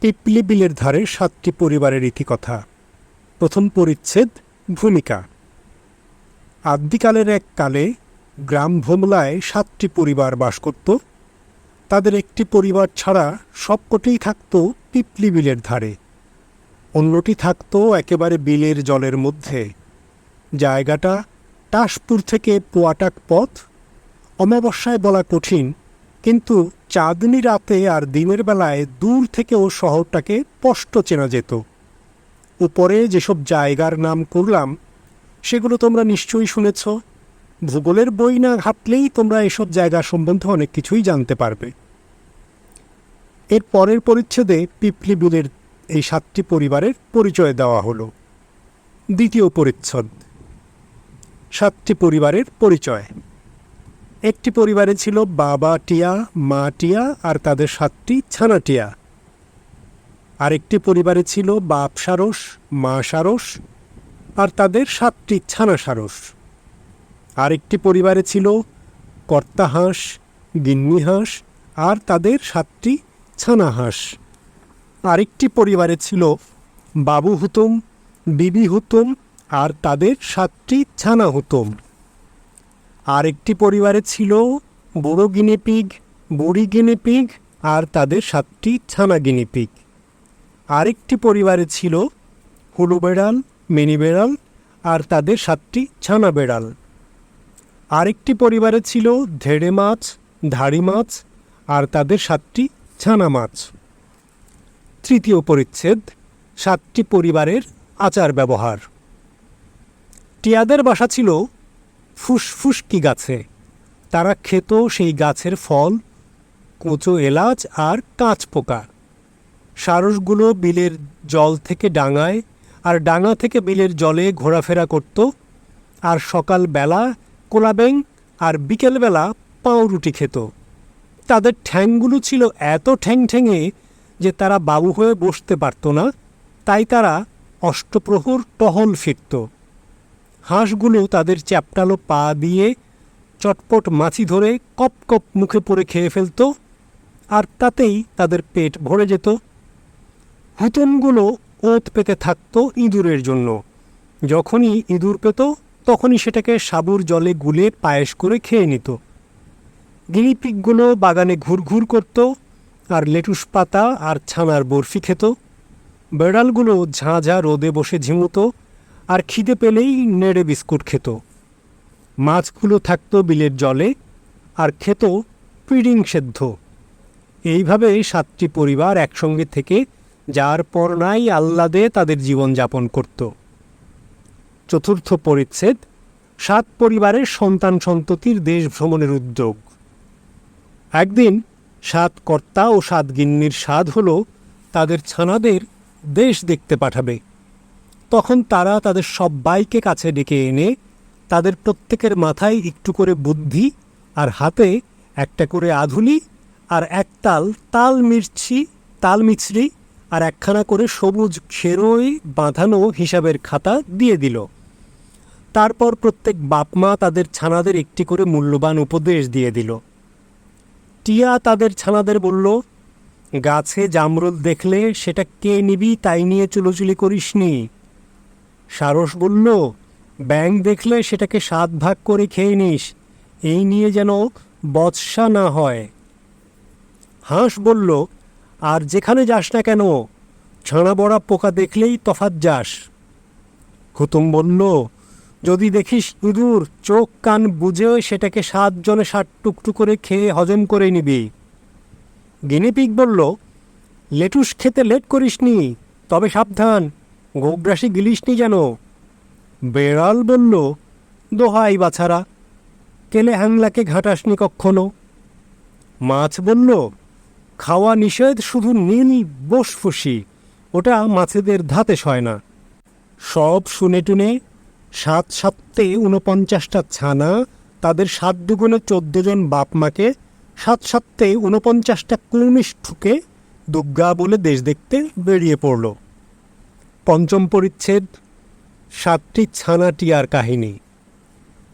পিপলি বিলের ধারে সাতটি পরিবারের ইতিকথা। প্রথম পরিচ্ছেদ ভূমিকা। আদ্যিকালের এক কালে গ্রাম ভোমলায় সাতটি পরিবার বাস করত। তাদের একটি পরিবার ছাড়া সবকটিই থাকত পিপলি বিলের ধারে। অন্যটি থাকত একেবারে বিলের জলের মধ্যে। জায়গাটা টাসপুর থেকে পোয়াটাক পথ। অমাবস্যায় বলা কঠিন, কিন্তু চাঁদনি রাতে আর দিনের বেলায় দূর থেকেও শহরটাকে স্পষ্ট চেনা যেত। উপরে যেসব জায়গার নাম করলাম, সেগুলো তোমরা নিশ্চয়ই শুনেছ। ভূগোলের বই না ঘাটলেই তোমরা এসব জায়গা সম্বন্ধে অনেক কিছুই জানতে পারবে। এর পরের পরিচ্ছেদে পিপলি বিলের এই সাতটি পরিবারের পরিচয় দেওয়া হলো। দ্বিতীয় পরিচ্ছদ, সাতটি পরিবারের পরিচয়। একটি পরিবারে ছিল বাবা টিয়া, মা টিয়া আর তাদের সাতটি ছানা টিয়া। আরেকটি পরিবারে ছিল বাপ সারস, মা সারস আর তাদের সাতটি ছানা সারস। আরেকটি পরিবারে ছিল কর্তা হাঁস, গিন্নি হাঁস আর তাদের সাতটি ছানা হাঁস। আরেকটি পরিবারে ছিল বাবু হুতুম, বিবি হুতুম আর তাদের সাতটি ছানা হুতুম। আরেকটি পরিবারে ছিল বুড়ো গিনিপিগ বুড়ি গিনিপিগ আর তাদের সাতটি ছানা গিনিপিগ আরেকটি পরিবারে ছিল হুলু বেড়াল, মিনি বেড়াল আর তাদের সাতটি ছানা বেড়াল। আরেকটি পরিবারে ছিল ধেড়ে মাছ, ধাড়ি মাছ আর তাদের সাতটি ছানা মাছ। তৃতীয় পরিচ্ছেদ, সাতটি পরিবারের আচার ব্যবহার টিয়াদের বাসা ছিল ফুসফুসকি গাছে? তারা খেত সেই গাছের ফল, কোঁচো, এলাচ আর কাঁচ পোকা। সারসগুলো বিলের জল থেকে ডাঙায় আর ডাঙা থেকে বিলের জলে ঘোরাফেরা করত আর সকালবেলা কোলাব্যাং আর বিকেলবেলা পাউরুটি খেত। তাদের ঠ্যাংগুলো ছিল এত ঠ্যাং ঠ্যাঙে যে তারা বাবু হয়ে বসতে পারত না, তাই তারা অষ্টপ্রহর টহল ফিরত। হাঁসগুলো তাদের চ্যাপটালো পা দিয়ে চটপট মাছি ধরে কপ কপ মুখে পড়ে খেয়ে ফেলত, আর তাতেই তাদের পেট ভরে যেত। হুতনগুলো ওত পেতে থাকত ইঁদুরের জন্য। যখনই ইঁদুর পেত, তখনই সেটাকে সাবুর জলে গুলে পায়েস করে খেয়ে নিত। গিনিপিকগুলো বাগানে ঘুরঘুর করত, আর লেটুস পাতা আর ছানার বরফি খেত। বেড়ালগুলো ঝাঁঝা রোদে বসে ঝিমুতো আর খিদে পেলেই নেড়ে বিস্কুট খেত। মাছগুলো থাকত বিলের জলে আর খেত পিডিং সেদ্ধ। এইভাবে সাতটি পরিবার একসঙ্গে থেকে যার পর নাই আহ্লাদে তাদের জীবনযাপন করত। চতুর্থ পরিচ্ছেদ, সাত পরিবারের সন্তান সন্ততির দেশ ভ্রমণের উদ্যোগ। একদিন সাত কর্তা ও সাত গিন্নির স্বাদ হল তাদের ছানাদের দেশ দেখতে পাঠাবে। তখন তারা তাদের সব্বাইকে কাছে ডেকে এনে তাদের প্রত্যেকের মাথায় একটু করে বুদ্ধি আর হাতে একটা করে আধুলি আর একতাল তাল মির্চি তাল মিছরি আর একখানা করে সবুজ খেরোই বাঁধানো হিসাবের খাতা দিয়ে দিল। তারপর প্রত্যেক বাপমা তাদের ছানাদের একটি করে মূল্যবান উপদেশ দিয়ে দিল। টিয়া তাদের ছানাদের বলল, গাছে জামরুল দেখলে সেটা কে নিবি তাই নিয়ে চুলোচুলি করিসনি? সারস বলল ব্যাং দেখলে সেটাকে সাত ভাগ করে খেয়ে নিস। এই নিয়ে যেন বৎসা না হয়। হাঁস বলল, আর যেখানে যাস না কেন, ছানা বড়া পোকা দেখলেই তফাত যাস। হুতুম বলল, যদি দেখিস ইঁদুর, চোখ কান বুঝেও সেটাকে সাতজনে ষাট টুকটু করে খেয়ে হজম করে নিবি। গিনিপিক বলল, লেটুস খেতে লেট করিসনি, তবে সাবধান। গোগ্রাসি গিলিসনি যেন? বেড়াল বলল, দোহাই বাছারা, কেলে হ্যাংলাকে ঘাটাসনি কক্ষণো? মাছ বলল, খাওয়া নিষেধ শুধু নীল বসফুসি ওটা মাছেদের ধাতে সয় না। সব শুনে টুনে সাত সাতে ঊনপঞ্চাশটা ছানা, তাদের সাত দুগুণে চোদ্দ জন বাপ মাকে, সাত সাতে ঊনপঞ্চাশটা কুর্নিশ ঠুকে দুর্গা বলে দেশ দেখতে বেরিয়ে পড়ল। পঞ্চম পরিচ্ছেদ, সাতটি ছানা টিয়ার কাহিনী।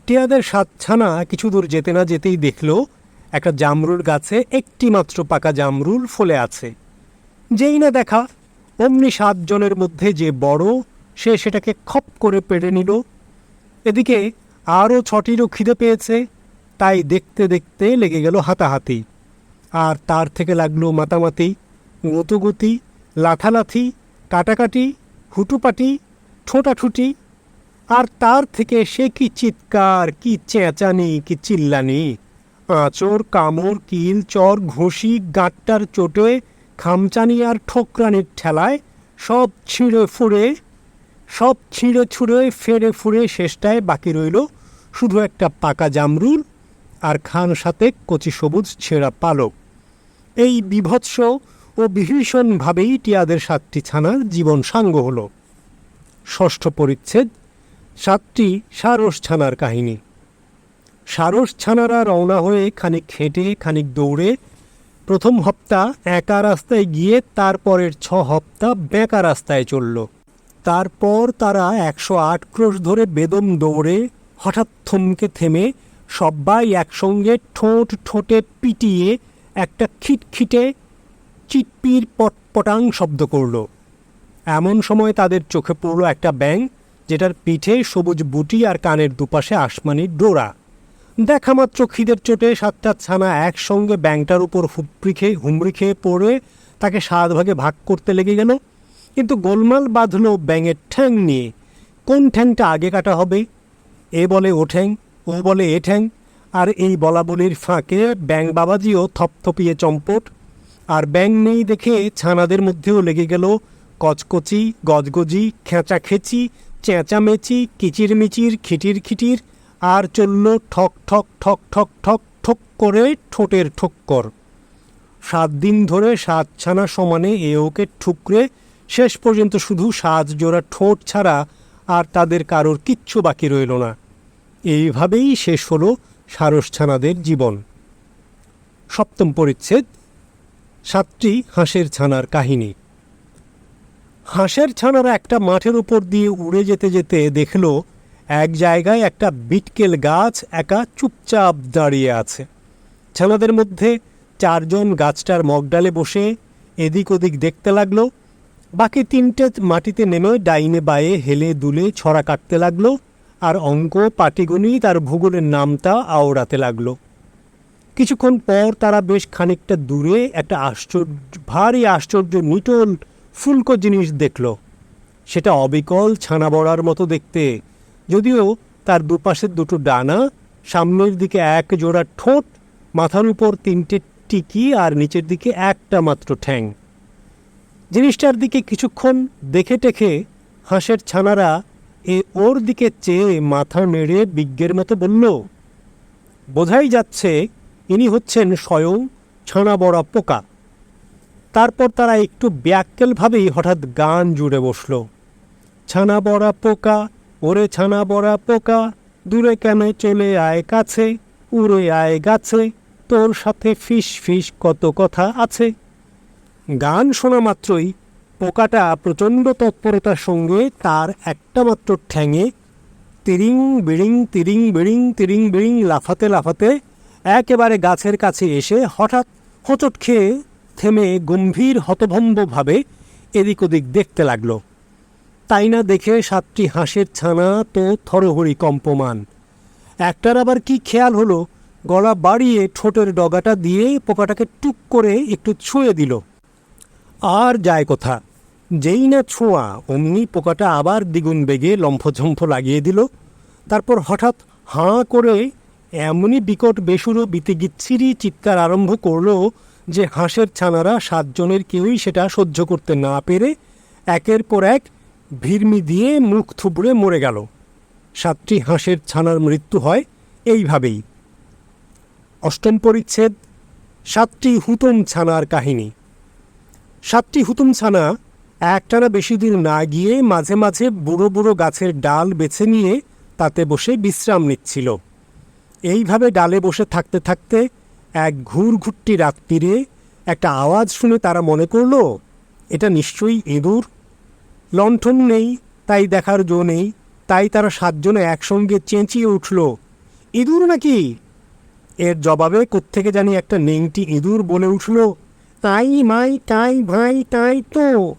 টিয়াদের সাত ছানা কিছু দূর যেতে না যেতেই দেখল একটা জামরুল গাছে একটি মাত্র পাকা জামরুল ফলে আছে। যেই না দেখা, অমনি সাতজনের মধ্যে যে বড়, সে সেটাকে খপ করে পেড়ে নিল। এদিকে আরও ছটিরও খিদে পেয়েছে, তাই দেখতে দেখতে লেগে গেল হাতাহাতি। আর তার থেকে লাগল মাতামাতি, গতুগতি, লাথালাথি, কাটাকাটি হুটুপাটি, ঠোঁটাঠুটি, আর তার থেকে সে কি চিৎকার, কি চেঁচানি, কি চিল্লানি? আঁচড় কামড়, কিল, চর, ঘষি, গাঁটটার চোটে, খামচানি আর ঠোকরানির ঠেলায় সব ছিঁড়ে ফুড়ে, সব ছিঁড়ে ছুঁড়ে, ফেড়ে ফুড়ে শেষটায় বাকি রইল শুধু একটা পাকা জামরুল আর খান সাথে কচি সবুজ ছেঁড়া পালক। এই বিভৎস ও বিভীষণভাবেই টিয়াদের সাতটি ছানার জীবন সাঙ্গ হল। ষষ্ঠ পরিচ্ছেদ, সাতটি সারস ছানার কাহিনী। সারস ছানারা রওনা হয়ে খানিক হেঁটে, খানিক দৌড়ে প্রথম হপ্তা একা রাস্তায় গিয়ে তারপরের ছ হপ্তা বেঁকা রাস্তায় চলল। তারপর তারা একশো আট ক্রোশ ধরে বেদম দৌড়ে হঠাৎ থমকে থেমে সবাই একসঙ্গে ঠোঁট ঠোঁটে পিটিয়ে একটা খিটখিটে চিটপির পটপটাং শব্দ করল। এমন সময় তাদের চোখে পড়ল একটা ব্যাং যেটার পিঠে সবুজ বুটি আর কানের দুপাশে আসমানি ডোরা। দেখা মাত্র খিদের চোটে সাতটা ছানা একসঙ্গে ব্যাংটার উপর হুপড়ি খেয়ে হুমড়ি খেয়ে পড়ে তাকে সাত ভাগে ভাগ করতে লেগে গেল। কিন্তু গোলমাল বাঁধল ব্যাঙের ঠ্যাং নিয়ে। কোন ঠ্যাংটা আগে কাটা হবে? এ বলে ও ঠ্যাং, ও বলে এ ঠ্যাং, আর এই বলাবলির ফাঁকে ব্যাং বাবাজিও থপথপিয়ে চম্পট আর ব্যাং নেই দেখে ছানাদের মধ্যেও লেগে গেল কচকচি, গজগজি, খেঁচাখেচি, চেঁচামেচি, কিচিরমিচির খিটির খিটির আর চলল ঠক ঠক ঠক ঠক ঠক ঠক করে ঠোঁটের ঠক্কর। সাত দিন ধরে সাত ছানা সমানে এ ওকে ঠুকরে, শেষ পর্যন্ত শুধু সাত জোড়া ঠোঁট ছাড়া আর তাদের কারোর কিচ্ছু বাকি রইল না। এইভাবেই শেষ হলো সারস ছানাদের জীবন। সপ্তম পরিচ্ছেদ সাতটি হাঁসের ছানার কাহিনী। হাঁসের ছানারা একটা মাঠের উপর দিয়ে উড়ে যেতে যেতে দেখল, এক জায়গায় একটা বিটকেল গাছ একা চুপচাপ দাঁড়িয়ে আছে। ছানাদের মধ্যে চারজন গাছটার মগডালে বসে এদিক ওদিক দেখতে লাগল, বাকি তিনটে মাটিতে নেমে ডাইনে বায়ে হেলে দুলে ছড়া কাটতে লাগল, আর অঙ্ক পাটিগুনি তার ভূগোলের নামটা আওড়াতে লাগল। কিছুক্ষণ পর তারা বেশ খানিকটা দূরে একটা আশ্চর্য, ভারী আশ্চর্য নিটল, ফুলকো জিনিস দেখল। সেটা অবিকল ছানা বড়ার মতো দেখতে, যদিও তার দুপাশের দুটো ডানা, সামনের দিকে এক জোড়া ঠোঁট, মাথার উপর তিনটে টিকি আর নিচের দিকে একটা মাত্র ঠ্যাং। জিনিসটার দিকে কিছুক্ষণ দেখে টেখে হাঁসের ছানারা এ ওর দিকে চেয়ে মাথা নেড়ে বিজ্ঞের মতো বলল, বোঝাই যাচ্ছে ইনি হচ্ছেন স্বয়ং ছানা বড়া পোকা। তারপর তারা একটু ব্যাক্কেলভাবেই হঠাৎ গান জুড়ে বসল। ছানা বড়া পোকা, ওরে ছানা বড়া পোকা, দূরে কেন চলে আয় কাছে, উড়ে আয় গাছে, তোর সাথে ফিস ফিস কত কথা আছে। গান শোনা মাত্রই পোকাটা প্রচণ্ড তৎপরতার সঙ্গে তার একটা মাত্র ঠ্যাঙে তিরিং বিড়িং তিরিং বিড়িং তিরিং বিড়িং লাফাতে লাফাতে একেবারে গাছের কাছে এসে হঠাৎ হোঁচট খেয়ে থেমে গম্ভীর হতভম্বভাবে এদিক ওদিক দেখতে লাগল। তাই না দেখে সাতটি হাঁসের ছানা তো থরহরি কম্পমান। একটার আবার কি খেয়াল হলো? গলা বাড়িয়ে ঠোঁটের ডগাটা দিয়ে পোকাটাকে টুক করে একটু ছুঁয়ে দিল। আর যায় কথা। যেই না ছোঁয়া, অমনি পোকাটা আবার দ্বিগুণ বেগে লম্ফঝম্ফ লাগিয়ে দিল। তারপর হঠাৎ হাঁ করে এমনই বিকট বেসুরো বিতিগিচ্ছিরি চিৎকার আরম্ভ করল যে হাঁসের ছানারা সাতজনের কেউই সেটা সহ্য করতে না পেরে একের পর এক ভিড়মি দিয়ে মুখ থুবড়ে মরে গেল। সাতটি হাঁসের ছানার মৃত্যু হয় এইভাবেই। অষ্টম পরিচ্ছেদ, সাতটি হুতুম ছানার কাহিনী। সাতটি হুতুম ছানা একটানা বেশি দিন না গিয়ে মাঝে মাঝে বুড়ো বুড়ো গাছের ডাল বেছে নিয়ে তাতে বসে বিশ্রাম নিচ্ছিল। এইভাবে ডালে বসে থাকতে থাকতে এক ঘুরঘুরটি রাত্রিরে একটা আওয়াজ শুনে তারা মনে করল, এটা নিশ্চয়ই ইঁদুর। লণ্ঠন নেই, তাই দেখার জো নেই, তাই তারা সাতজনে একসঙ্গে চেঁচিয়ে উঠল, ইঁদুর নাকি? এর জবাবে কোত্থেকে জানি একটা নেংটি ইঁদুর বলে উঠল, তাই মাই, তাই ভাই, তাই তো।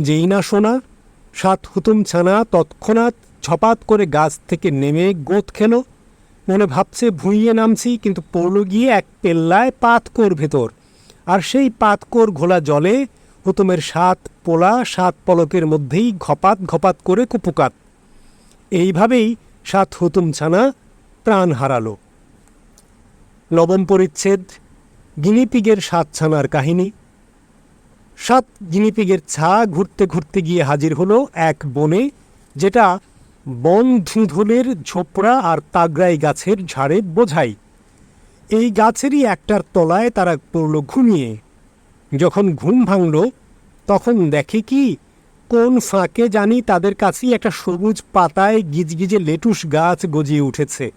যেই না শোনা, সাত হুতুম ছানা তৎক্ষণাৎ ছপাত করে গাছ থেকে নেমে গোত খেল মনে ভাবছে ভুঁইয়ে নামছি, কিন্তু পড়ল গিয়ে এক পেল্লায় পাতকোর ভেতর। আর সেই পাতকোর ঘোলা জলে হুতুমের সাত পোলা, সাত পলকের মধ্যেই ঘপাত ঘপাত করে কুপুকাত। এইভাবেই সাত হুতুম ছানা প্রাণ হারালো। নবম পরিচ্ছেদ, গিনিপিগের সাত ছানার কাহিনী। সাত গিনিপিগের ছা ঘুরতে ঘুরতে গিয়ে হাজির হলো এক বনে, যেটা বন ধুঁধুলের ঝোপড়া আর তাগড়াই গাছের ঝাড়ে বোঝাই। এই গাছেরই একটার তলায় তারা পড়ল ঘুমিয়ে। যখন ঘুম ভাঙল, তখন দেখে কি, কোন ফাঁকে জানি তাদের কাছেই একটা সবুজ পাতায় গিজগিজে লেটুস গাছ গজিয়ে উঠেছে।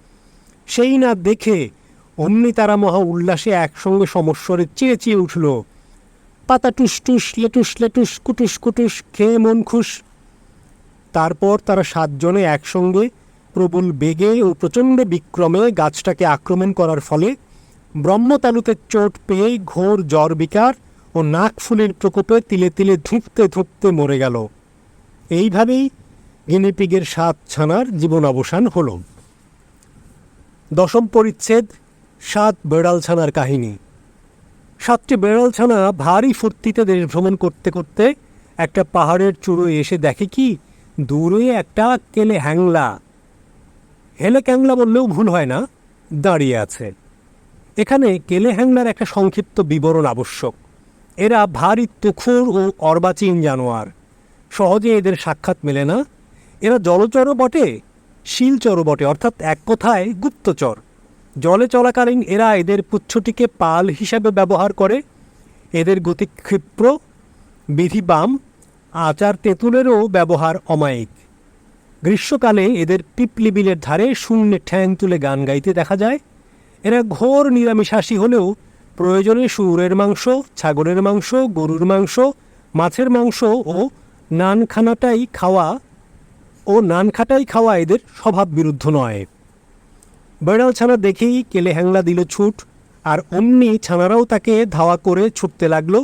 সেই না দেখে অমনি তারা মহা উল্লাসে একসঙ্গে সমস্বরে চেয়ে চেয়ে উঠল। পাতা টুস টুস লেটুস লেটুস, কুটুস কুটুস, খেয়ে মন খুশ। তারপর তারা সাতজনে একসঙ্গে প্রবল বেগে ও প্রচণ্ড বিক্রমে গাছটাকে আক্রমণ করার ফলে ব্রহ্মতালুতে চোট পেয়ে ঘোর জ্বর, বিকার ও নাক ফুলের প্রকোপে তিলে তিলে ধুঁকতে ধুঁকতে মরে গেল। এইভাবেই গিনিপিগের সাত ছানার জীবন অবসান হল। দশম পরিচ্ছেদ, সাত বেড়াল ছানার কাহিনী। সাতটি বেড়াল ছানা ভারী ফুর্তিতে দেশ ভ্রমণ করতে করতে একটা পাহাড়ের চূড়োয় এসে দেখে কি দূরে একটা কেলে হ্যাংলা। হেলে ক্যাংলা বললেও ভুল হয় না, দাঁড়িয়ে আছে। এখানে কেলে হ্যাংলার একটা সংক্ষিপ্ত বিবরণ আবশ্যক। এরা ভারী তুখুর ও অর্বাচীন জানোয়ার। সহজে এদের সাক্ষাৎ মেলে না। এরা জলচরও বটে, শিলচরও বটে, অর্থাৎ এক কথায় গুপ্তচর। জলে চলাকালীন এরা এদের পুচ্ছটিকে পাল হিসাবে ব্যবহার করে। এদের গতি ক্ষিপ্র, বিধিবাম আচার তেঁতুলেরও ব্যবহার অমায়িক। গ্রীষ্মকালে এদের পিপলি বিলের ধারে শূন্যে ঠ্যাং তুলে গান গাইতে দেখা যায়। এরা ঘোর নিরামিষাসী হলেও প্রয়োজনে শুয়োরের মাংস, ছাগলের মাংস, গরুর মাংস, মাছের মাংস ও নানখানাটাই খাওয়া ও নানখাটাই খাওয়া এদের স্বভাব বিরুদ্ধ নয়। বেড়াল ছানা দেখেই কেলে হ্যাংলা দিল ছুট, আর অমনি ছানারাও তাকে ধাওয়া করে ছুটতে লাগল।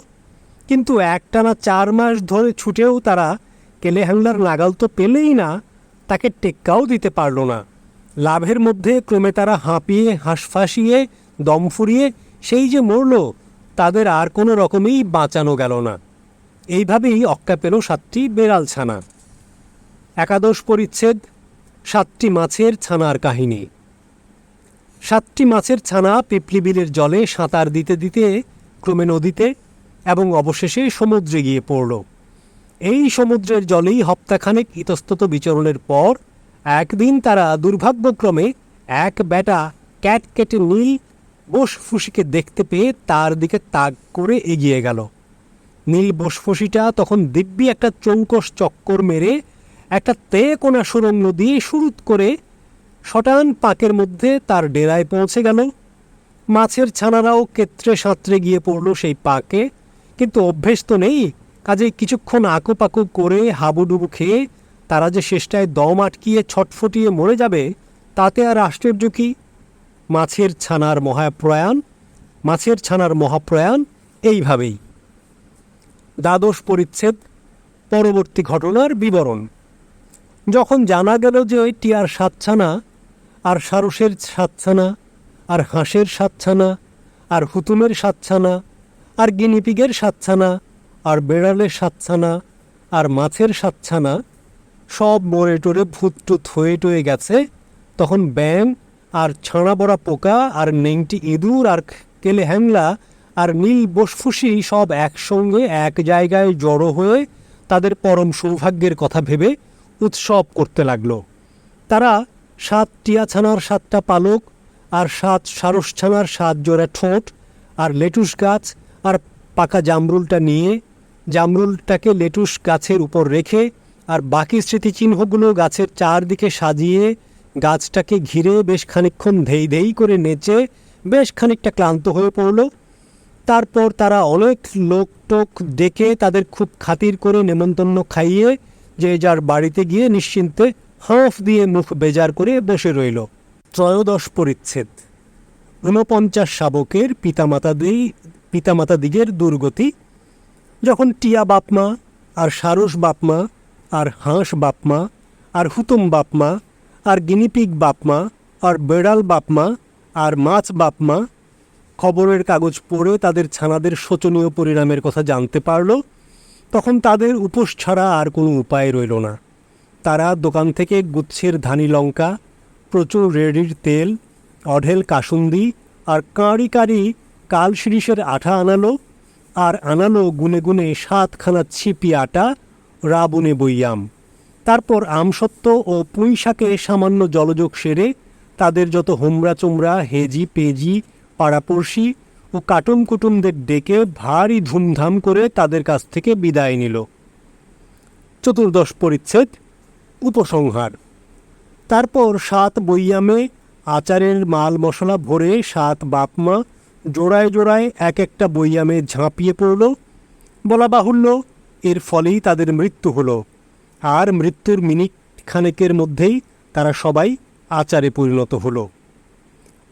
কিন্তু একটানা চার মাস ধরে ছুটেও তারা কেলে হ্যাংলার নাগাল তো পেলেই না, তাকে টেক্কাও দিতে পারল না। লাভের মধ্যে ক্রমে তারা হাঁপিয়ে, হাঁসফাঁসিয়ে, দম ফুরিয়ে সেই যে মরল, তাদের আর কোনো রকমেই বাঁচানো গেল না। এইভাবেই অক্কা পেল সাতটি বেড়াল ছানা। একাদশ পরিচ্ছেদ, সাতটি মাছের ছানার কাহিনী। সাতটি মাছের ছানা পিপলি বিলের জলে সাঁতার দিতে দিতে ক্রমে নদীতে এবং অবশেষে সমুদ্রে গিয়ে পড়ল। এই সমুদ্রের জলেই হপ্তাখানেক ইতস্তত বিচরণের পর একদিন তারা দুর্ভাগ্যক্রমে এক বেটা ক্যাট কেটে নীল বসফুসিকে দেখতে পেয়ে তার দিকে তাক করে এগিয়ে গেল। নীল বসফসিটা তখন দিব্যি একটা চৌকস চক্কর মেরে একটা তে কোনা সুরঙ্গ দিয়ে শুরু করে শটান পাকের মধ্যে তার ডেরায় পৌঁছে গেল। মাছের ছানারাও কেত্রে সাঁতরে গিয়ে পড়ল সেই পাকে। কিন্তু অভ্যেস তো নেই। কাজে কিছুক্ষণ আঁকোপাকো করে হাবুডুবু খেয়ে তারা যে শেষটায় দম আটকিয়ে ছটফটিয়ে মরে যাবে, তাতে আর আশ্চর্য কি? মাছের ছানার মহাপ্রয়াণ, মাছের ছানার মহাপ্রয়াণ, এইভাবেই। দ্বাদশ পরিচ্ছেদ, পরবর্তী ঘটনার বিবরণ। যখন জানা গেল যে ওই টিয়ার সাতছানা, আর সারসের সাতছানা, আর হাঁসের সাতছানা, আর হুতুমের সাতছানা আর গিনিপিগের সাতছানা, আর বেড়ালের সাতছানা, আর মাছের সাতছানা সব মরে টরে ভূতটুত হয়ে টয়ে গেছে। তখন ব্যাং আর ছানা বড়া পোকা আর নেংটি ইঁদুর আর কেলে হ্যাংলা আর নীল বসফুসি সব একসঙ্গে এক জায়গায় জড়ো হয়ে তাদের পরম সৌভাগ্যের কথা ভেবে উৎসব করতে লাগল। তারা সাত টিয়াছানার সাতটা পালক আর সাত সারসছানার সাত জোড়া ঠোঁট আর লেটুস গাছ আর পাকা জামরুলটা নিয়ে জামরুলটাকে লেটুস গাছের উপর রেখে আর বাকি স্মৃতিচিহ্নগুলো গাছের চারদিকে সাজিয়ে গাছটাকে ঘিরে বেশ খানিকক্ষণ ধেই ধেই করে নেচে বেশ খানিকটা ক্লান্ত হয়ে পড়ল। তারপর তারা অনেক লোক টোক ডেকে তাদের খুব খাতির করে নেমন্তন্ন খাইয়ে যে যার বাড়িতে গিয়ে নিশ্চিন্তে হাঁফ দিয়ে মুখ বেজার করে বসে রইল। ত্রয়োদশ পরিচ্ছেদ। ঊনপঞ্চাশ শাবকের পিতামাতাদের পিতামাতা দিগের দুর্গতি, যখন টিয়া বাপমা, আর সারস বাপমা, আর হাঁস বাপমা, আর হুতুম বাপমা, আর গিনিপিগ বাপমা, আর বেড়াল বাপমা, আর মাছ বাপমা, খবরের কাগজ পড়ে তাদের ছানাদের শোচনীয় পরিণামের কথা জানতে পারল, তখন তাদের উপোস ছাড়া আর কোনো উপায় রইল না। তারা দোকান থেকে গুচ্ছের ধানি লঙ্কা, প্রচুর রেডির তেল, অঢেল কাসুন্দি, আর কাঁড়ি কাঁড়ি কাল শিরিষের আঠা আনালো, আর আনালো গুনে গুনে সাতখানা ছিপি আটা রাবুনে বইয়াম। তারপর আমসত্ত্ব ও পুঁই শাকে সামান্য জলযোগ সেরে তাদের যত হোমরা চোমরা হেজি পেজি, পাড়াপড়শি ও কাটুম কুটুমদের ডেকে ভারী ধুমধাম করে তাদের কাছ থেকে বিদায় নিল। চতুর্দশ পরিচ্ছেদ, উপসংহার। তারপর সাত বইয়ামে আচারের মাল মশলা ভরে সাত বাপমা জোড়ায় জোড়ায় এক একটা বইয়ামে ঝাঁপিয়ে পড়ল। বলা বাহুল্য, এর ফলেই তাদের মৃত্যু হলো। আর মৃত্যুর মিনিট খানেকের মধ্যেই তারা সবাই আচারে পরিণত হলো।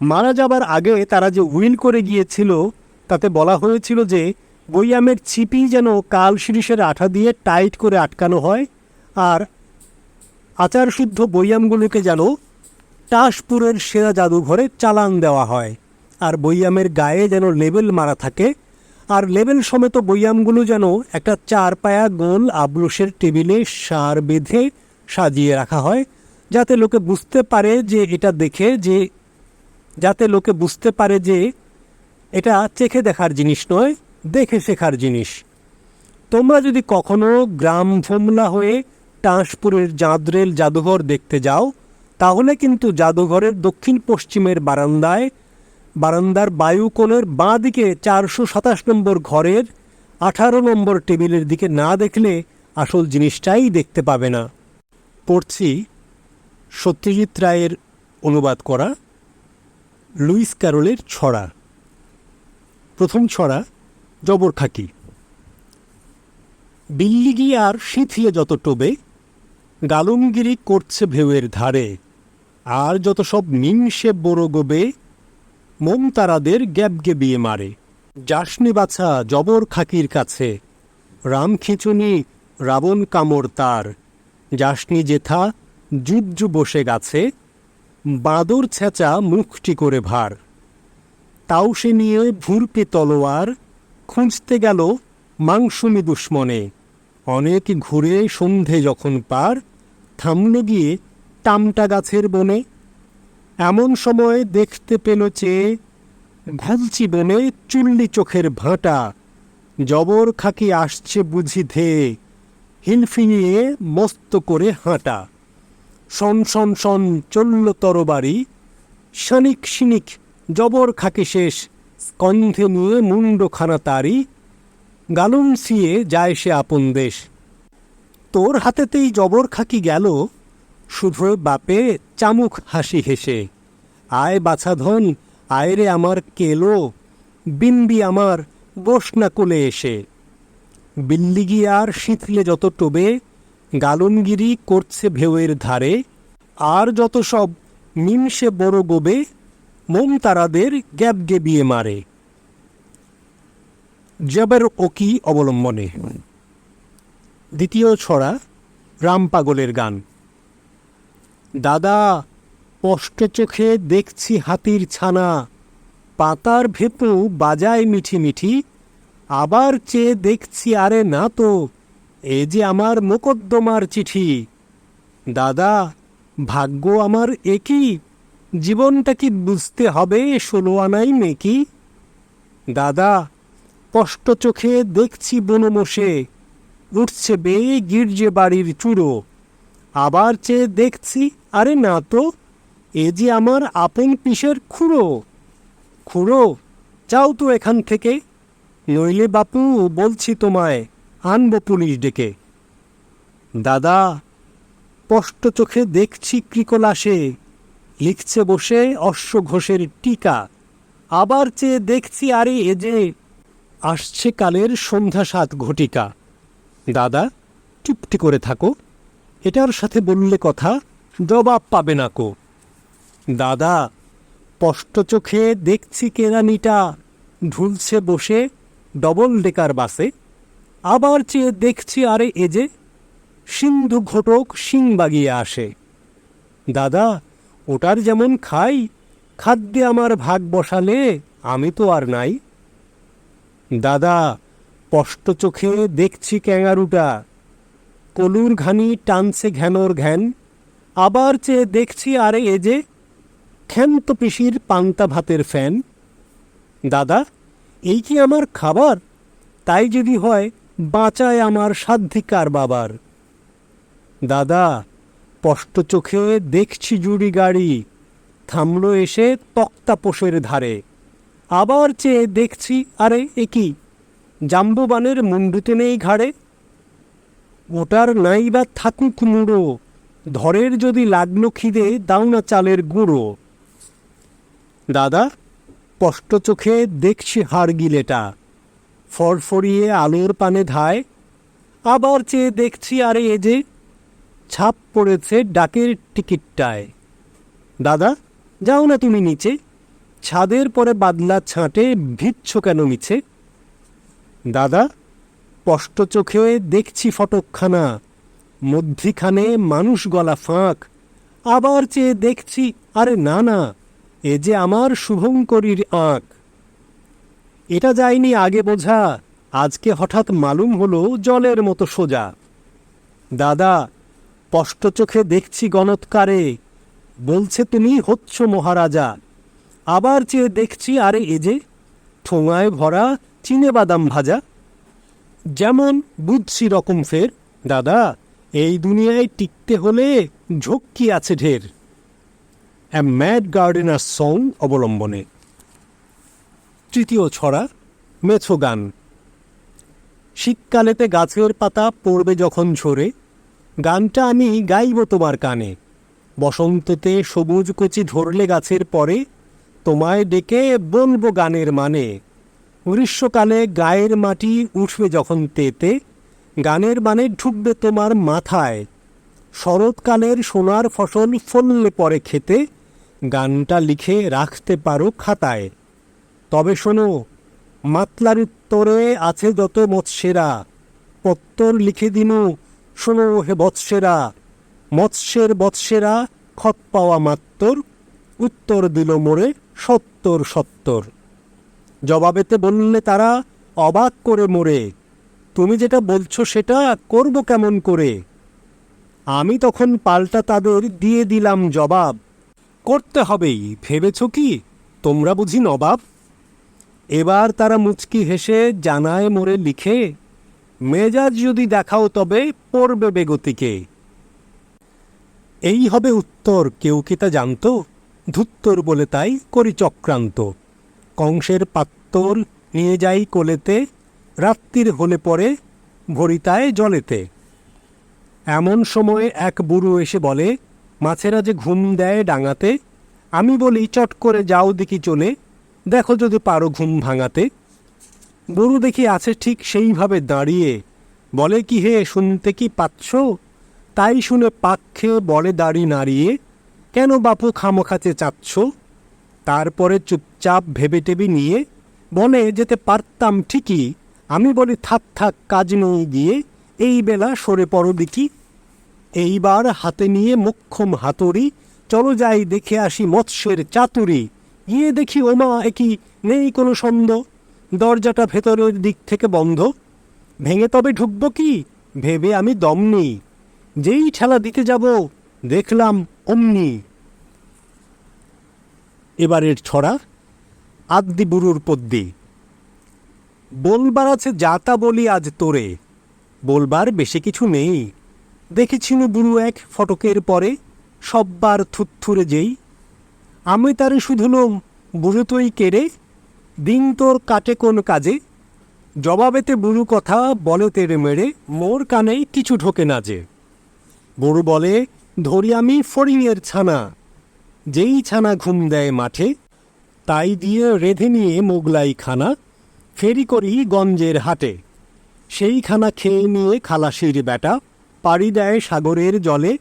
মারা যাবার আগে তারা যে উইল করে গিয়েছিল, তাতে বলা হয়েছিল যে বইয়ামের ছিপি যেন কাল শিরিষের আঠা দিয়ে টাইট করে আটকানো হয় আর আচার শুদ্ধ বইয়ামগুলোকে যেন টাসপুরের সেরা জাদুঘরে চালান দেওয়া হয়। আর বৈয়ামের গায়ে যেন লেবেল মারা থাকে, আর লেবেল সমেত বৈয়ামগুলো যেন একটা চার পায়া গোল আবলুসের টেবিলে সার বেঁধে সাজিয়ে রাখা হয়, যাতে লোকে বুঝতে পারে যে এটা দেখে যে, যাতে লোকে বুঝতে পারে যে এটা চেখে দেখার জিনিস নয়, দেখে শেখার জিনিস। তোমরা যদি কখনো গ্রাম ভোমলা হয়ে টাঁসপুরের জাঁদরেল জাদুঘর দেখতে যাও, তাহলে কিন্তু জাদুঘরের দক্ষিণ পশ্চিমের বারান্দায় বারান্দার বায়ুকোণের বাঁ দিকে চারশো সাতাশ নম্বর ঘরের আঠারো নম্বর টেবিলের দিকে না দেখলে আসল জিনিসটাই দেখতে পাবে না। পড়ছি সত্যজিৎ রায়ের অনুবাদ করা, লুইস ক্যারোলের ছড়া। প্রথম ছড়া, জবর জবরখাকি বিল্লিগি আর শীথিয়ে যত টোবে গালুমগিরি করছে ভেউয়ের ধারে। আর যত সব নিংসে বড় গোবে মমতারাদের গ্যাবগে বিয়ে মারে। যাসনি বাছা জবর খাকির কাছে। রাম খিচুনি, রাবণ কামড় তার। যাসনি জেথা জুবজু বসে গাছে। বাঁদর ছেঁচা মুখটি করে ভার। তাও সে নিয়ে ভুরপে তলোয়ার। খুঁজতে গেল মাংসমি দুশ্মনে। অনেক ঘুরে সন্ধে যখন পার, থামল গিয়ে টামটা গাছের বনে। এমন সময় দেখতে পেল চেয়ে ঘুলচি বনে চুল্লি চোখের ভাঁটা জবর খাকি আসছে বুঝি ধেয়ে হিলফিঙিয়ে মস্ত করে হাঁটা। সন সন সন চলল তরবারি, শানিক শিনিক জবর খাকি শেষ, স্কন্ধে নিয়ে মুন্ডখানা তারি গালুম সিয়ে যায় সে আপন দেশ। তোর হাতেতেই জবর খাকি গেল শুধু বাপে চামুক হাসি হেসে, আয় বাছাধন আয় রে আমার কেলো বিম্বি আমার বস না কোলে এসে। বিল্লিগি আর শীতলে যত টোবে, গালনগিরি করছে ভেউয়ের ধারে, আর যত সব নিমসে বড় গোবে মোম তারাদের গ্যাব গেবিয়ে মারে। জবের ওকি অবলম্বনে। দ্বিতীয় ছড়া, রাম পাগলের গান। দাদা, স্পষ্ট চোখে দেখছি হাতির ছানা। পাতার ভেপু বাজায় মিঠি মিঠি, আবার চেয়ে দেখছি আরে না তো, এ যে আমার মোকদ্দমার চিঠি। দাদা, ভাগ্য আমার একই, জীবনটা কি বুঝতে হবে ষোলো আনাই মেকি দাদা, স্পষ্ট চোখে দেখছি বনমোষে উঠছে বেয়ে গির্জে বাড়ির চূড়ো। আবার চেয়ে দেখছি, আরে না তো, এ যে আমার আপন পিসের খুঁড়ো। খুঁড়ো, যাও তো এখান থেকে। নইলে বাপু, বলছি তোমায়, আনব পুলিশ ডেকে। দাদা, স্পষ্ট চোখে দেখছি ক্রিকলাসে লিখছে বসে অশ্ব ঘোষের টিকা। আবার চেয়ে দেখছি, আরে এ যে আসছে কালের সন্ধ্যা সাত ঘটিকা। দাদা, চুপটি করে থাকো। এটার সাথে বললে কথা, জবাব পাবে না কো। দাদা, স্পষ্ট চোখে দেখছি কেরানিটা। ঢুলছে বসে, ডবল ডেকার বাসে। আবার চেয়ে দেখছি আরে এ যে, সিন্ধু ঘটক শিং বাগিয়ে আসে। দাদা, ওটার যেমন খাই, খাদ্যে আমার ভাগ বসালে আমি তো আর নাই। দাদা, স্পষ্ট চোখে দেখছি ক্যাঙারুটা। কলুর ঘানি টানছে ঘ্যানোর ঘ্যান। আবার চেয়ে দেখছি আরে এ যে ক্ষান্ত পিসির পান্তা ভাতের ফ্যান। দাদা, এই কি আমার খাবার? তাই যদি হয়, বাঁচায় আমার সাধ্যিকার বাবার। দাদা, স্পষ্ট চোখে দেখছি জুড়ি গাড়ি। থামলো এসে তক্তাপোষের ধারে। আবার চেয়ে দেখছি, আরে এ কি? জাম্বুবানের মুন্ডুতে নেই ঘাড়ে। ওটার নাই বা থাকুক মুড়ো ধরের যদি লাগল খিদে, দাও না চালের গুঁড়ো। দাদা কষ্ট চোখে দেখছি হাড় গিলেটা। ফরফরিয়ে আলোর পানে ধায়, আবার চেয়ে দেখছি আরে এ যে ছাপ পড়েছে ডাকের টিকিটটায়। দাদা, যাও না তুমি নিচে, ছাদের পরে বাদলা ছাঁটে ভিচ্ছ কেন মিছে? দাদা স্পষ্ট চোখে দেখছি ফটকখানা। মধ্যিখানে মানুষ গলা ফাঁক। আবার চেয়ে দেখছি, আরে না না এ যে আমার শুভঙ্করীর আঁক। এটা যায়নি আগে বোঝা, আজকে হঠাৎ মালুম হলো জলের মতো সোজা। দাদা, স্পষ্ট চোখে দেখছি গণৎকারে, বলছে তুমি হচ্ছ মহারাজা। আবার চেয়ে দেখছি, আরে এ যে, ঠোঙায় ভরা চিনে বাদাম ভাজা। যেমন বুঝছি রকম ফের, দাদা, এই দুনিয়ায় টিকতে হলে ঝক্কি আছে ঢের। অ্যা ম্যাড গার্ডেনার সং অবলম্বনে। তৃতীয় ছড়া, মেছো গান। শীতকালেতে গাছের পাতা পড়বে যখন ঝরে, গানটা আমি গাইব তোমার কানে। বসন্ততে সবুজ কচি ধরলে গাছের পরে, তোমায় ডেকে বলব গানের মানে। গ্রীষ্মকালে গায়ের মাটি উঠবে যখন তেতে, গানের মানে ঢুকবে তোমার মাথায়। শরৎকালের সোনার ফসল ফললে পরে খেতে, গানটা লিখে রাখতে পারো খাতায়। তবে শোনো, মাতলার উত্তরে আছে যত মৎস্যেরা, পত্তর লিখে দিনু, শোনো হে বৎসেরা। মৎস্যের বৎসেরা খত পাওয়া মাত্তর, উত্তর দিল মোড়ে সত্তর সত্তর। জবাবেতে বললে তারা, অবাক করে মোরে। তুমি যেটা বলছো সেটা করব কেমন করে? আমি তখন পাল্টা তাদের দিয়ে দিলাম জবাব। করতে হবেই, ভেবেছ কি? তোমরা বুঝি নবাব? এবার তারা মুচকি হেসে জানায় মোরে লিখে, মেজাজ যদি দেখাও তবে পড়বে বেগতিকে। এই হবে উত্তর, কেউ কি তা জানতো? ধুত্তর বলে তাই করি চক্রান্ত। কংসের পাত্তর নিয়ে যাই কোলেতে, রাত্রির হলে পরে ভরিতায় জলেতে। এমন সময়ে এক বুড়ো এসে বলে, মাছেরা যে ঘুম দেয় ডাঙাতে, আমি বলি চট করে যাও দেখি চলে, দেখো যদি পারো ঘুম ভাঙাতে। বুড়ো দেখি আছে ঠিক সেইভাবে দাঁড়িয়ে, বলে, কি হে, শুনতে কি পাচ্ছ? তাই শুনে পাক খেয়ে বলে দাড়ি নাড়িয়ে, কেন বাপু খামোখাচে চাচ্ছ? তারপরে চুপচাপ ভেবে টেবে নিয়ে, বনে যেতে পারতাম ঠিকই, আমি বলি থাক থাক কাজ নেই গিয়ে, এই বেলা সরে পড়ো দেখি। এইবার হাতে নিয়ে মোক্ষম হাতুড়ি, চলো যাই দেখে আসি মৎস্যের চাতুরি। গিয়ে দেখি ওমা একই নেই কোনো সন্দেহ দরজাটা ভেতরের দিক থেকে বন্ধ। ভেঙে তবে ঢুকব কি? ভেবে আমি দম নেই। যেই ঠেলা দিতে যাব, দেখলাম অমনি। এবারের ছড়া, আদ্দি বুড়ুর পদ্যি বলবার আছে যাতা বলি আজ তোরে, বলবার বেশি কিছু নেই। দেখেছিনু বুড়ু এক ফটকের পরে, সব্বার থুত্থুরে যেই। আমি তারে শুধুলুম বুড়ো তুই কেড়ে দিন তোর কাটে কোন কাজে? জবাবেতে বুড়ু কথা, বলে তেরে মেরে, মোর কানে কিছু ঢোকে না যে। বুড়ু বলে, ধরি আমি ফড়িংয়ের ছানা। যেই ছানা ঘুম দেয় মাঠে, তাই দিয়ে রেধে নিয়ে মোগলাই খানা, ফেরি করি গঞ্জের হাটে। সেই খানা খেয়ে নিয়ে খালাসির বেটা, পাড়ি দেয় সাগরের জলে,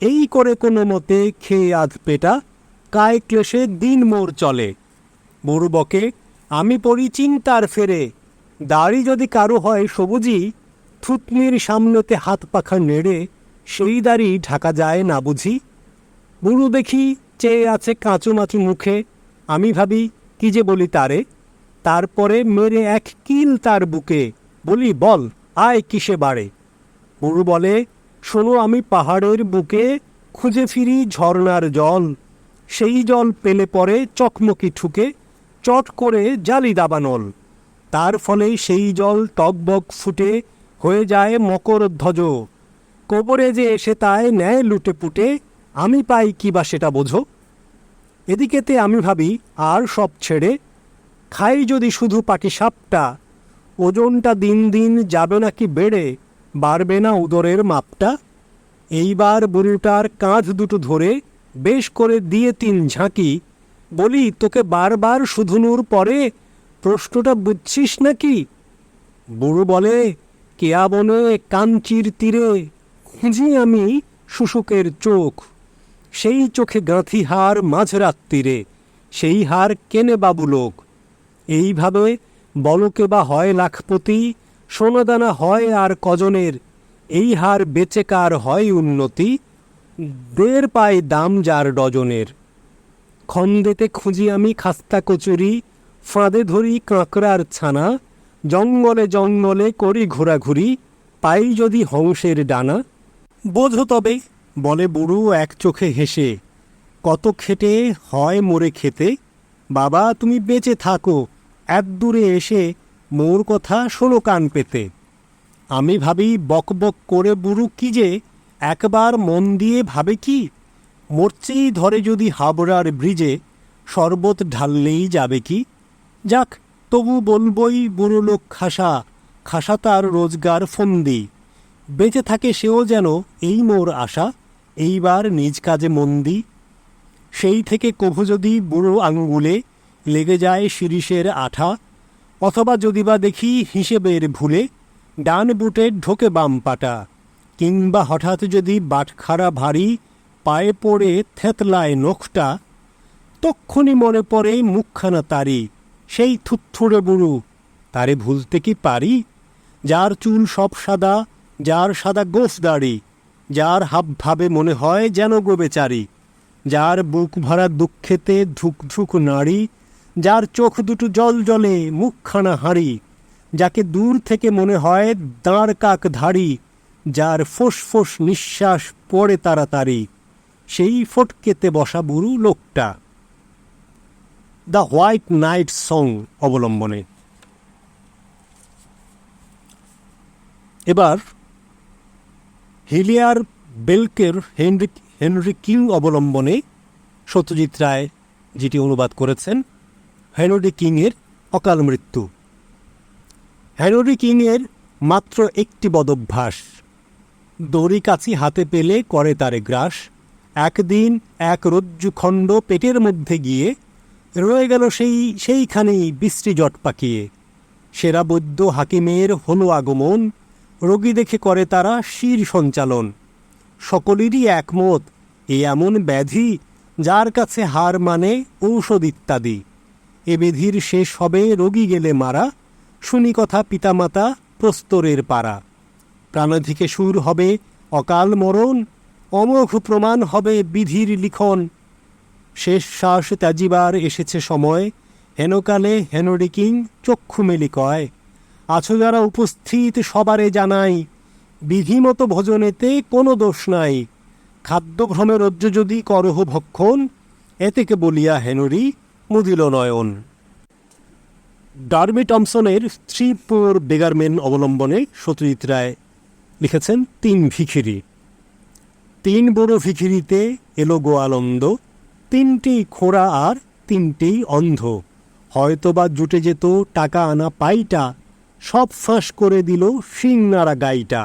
এই করে কোনো মতে খেয়ে আধ পেটা, কায় ক্লেশে দিন মোর চলে। বকে আমি পড়ি চিন্তার ফেরে, দাড়ি যদি কারও হয় সবুজি, থুতনির সামনেতে হাত পাখা নেড়ে, সেই দাড়ি ঢাকা যায় না বুঝি। বুড়ো দেখি চেয়ে আছে কাঁচু মাচু মুখে। আমি ভাবি, কি যে বলি তারে? তারপরে মেরে এক কিল তার বুকে। বলি, বল, আয় কিসে বাড়ে বুড়ো বলে, শোনো আমি পাহাড়ের বুকে খুঁজে ফিরি ঝর্ণার জল। সেই জল পেলে পরে চকমকি ঠুকে, চট করে জালি দাবানল তার ফলে সেই জল টকবক ফুটে হয়ে যায় মকর ধ্বজ। কোবরে যে এসে তায় নেয় লুটে পুটে আমি পাই কি বা সেটা বোঝো। এদিকেতে আমি ভাবি, আর সব ছেড়ে, খাই যদি শুধু পাটি সাপটা ওজনটা দিন দিন যাবে নাকি বেড়ে, বাড়বে না উদরের মাপটা? এইবার বুড়িটার কাঁধ দুটো ধরে, বেশ করে দিয়ে তিন ঝাঁকি, বলি, তোকে বারবার শুধুনুর পরে প্রশ্নটা বুঝছিস নাকি? বুড়ো বলে, কেয়া বনে কাঞ্চির তীরে? খুঁজি আমি শুশুকের চোখ। সেই চোখে গাঁথি হার মাঝরাত্রিরে সেই হার কেনে বাবু লোক? এইভাবে বলকে বা হয় লাখপতি, সোনাদানা হয় আর কজনের, এই হার বেচে কার হয় উন্নতি? দের পায় দাম যার ডজনের। খন্দেতে খুঁজি আমি খাস্তা কচুরি, ফাঁদে ধরি কাঁকড়ার ছানা, জঙ্গলে জঙ্গলে করি ঘোরাঘুরি, পাই যদি হংসের ডানা? বোঝো তবে বলে বুড়ো এক চোখে হেসে, কত খেটে হয় মোরে খেতে? বাবা, তুমি বেঁচে থাকো। এক দূরে এসে মোর কথা ষোলো কান পেতে। আমি ভাবি বক বক করে বুড়ো কি যে, একবার মন দিয়ে ভাবে কি? মরচেই ধরে যদি হাবড়ার ব্রিজে শরবত ঢাললেই যাবে কি? যাক, তবু বলবই বুড়ো লোক খাসা খাসা তার রোজগার ফন্দি। বেঁচে থাকে সেও যেন এই মোর আশা। এইবার নিজ কাজে মন্দি সেই থেকে কভু যদি বুড়ো আঙুলে লেগে যায় শিরিষের আঠা, অথবা যদি বা দেখি হিসেবের ভুলে, ডান বুটে ঢোকে বাম পাটা, কিংবা হঠাৎ যদি বাটখারা ভারী পায়ে পড়ে থেতলায় নখটা, তক্ষুনি মনে পড়ে মুখখানা তারি, সেই থুত্থুড়ে বুড়ু, তারে ভুলতে কি পারি? যার চুল সব সাদা, যার সাদা গোফ দাড়ি যার হাব ভাবে মনে হয় যেন গো বেচারি, যার বুক ভরা দুঃখেতে ধুক ধুক নাড়ি, যার চোখ দুটো জল জলে মুখখানা হাঁড়ি, যাকে দূর থেকে মনে হয় দাঁড় কাক ধাড়ি, যার ফোঁস ফোঁস নিঃশ্বাস পড়ে তাড়াতাড়ি, সেই ফটকেতে বসা বুড়ু লোকটা। দ্য হোয়াইট নাইট সং অবলম্বনে। এবার হিলিয়ার বেলকের হেনরি হেনরি কিং অবলম্বনে সত্যজিৎ রায় যেটি অনুবাদ করেছেন, হেনরি কিংয়ের অকাল মৃত্যু। হেনরি কিংয়ের মাত্র একটি বদভ্যাস দড়ি কাছি হাতে পেলে করে তারে গ্রাস, একদিন এক রজ্জুখণ্ড পেটের মধ্যে গিয়ে রয়ে গেল সেই, সেইখানেই বিশ্রী জট পাকিয়ে সেরা বৈদ্য হাকিমের হলো আগমন রোগী দেখে করে তারা শির সঞ্চালন। সকলেরই একমত, এ এমন ব্যাধি যার কাছে হার মানে ঔষধ ইত্যাদি। এ বেধির শেষ হবে রোগী গেলে মারা শুনি কথা পিতামাতা প্রস্তরের পাড়া। প্রাণাধিকে সুর হবে অকাল মরণ, অমোঘ প্রমাণ হবে বিধির লিখন। শেষ শ্বাস ত্যাজিবার এসেছে সময়, হেনকালে হেনরি কিং চক্ষু মেলি কয়। আছো যারা উপস্থিত সবারে জানাই, বিধিমতো ভোজনেতে কোনো দোষ নাই। খাদ্যভ্রমে রজ্জ যদি করহ ভক্ষণ এতেকে বলিয়া হেনরি মুদিল নয়ন। ডার্মি টমসনের থ্রি পোর বেগারমেন অবলম্বনে সত্যজিৎ রায় লিখেছেন তিন ভিখিরি। তিন বড় ভিখিরিতে এলো গো তিনটি খোড়া আর তিনটেই অন্ধ। হয়তোবা জুটে যেত টাকা আনা পাইটা সব ফাঁস করে দিল সিংনারা গাইটা।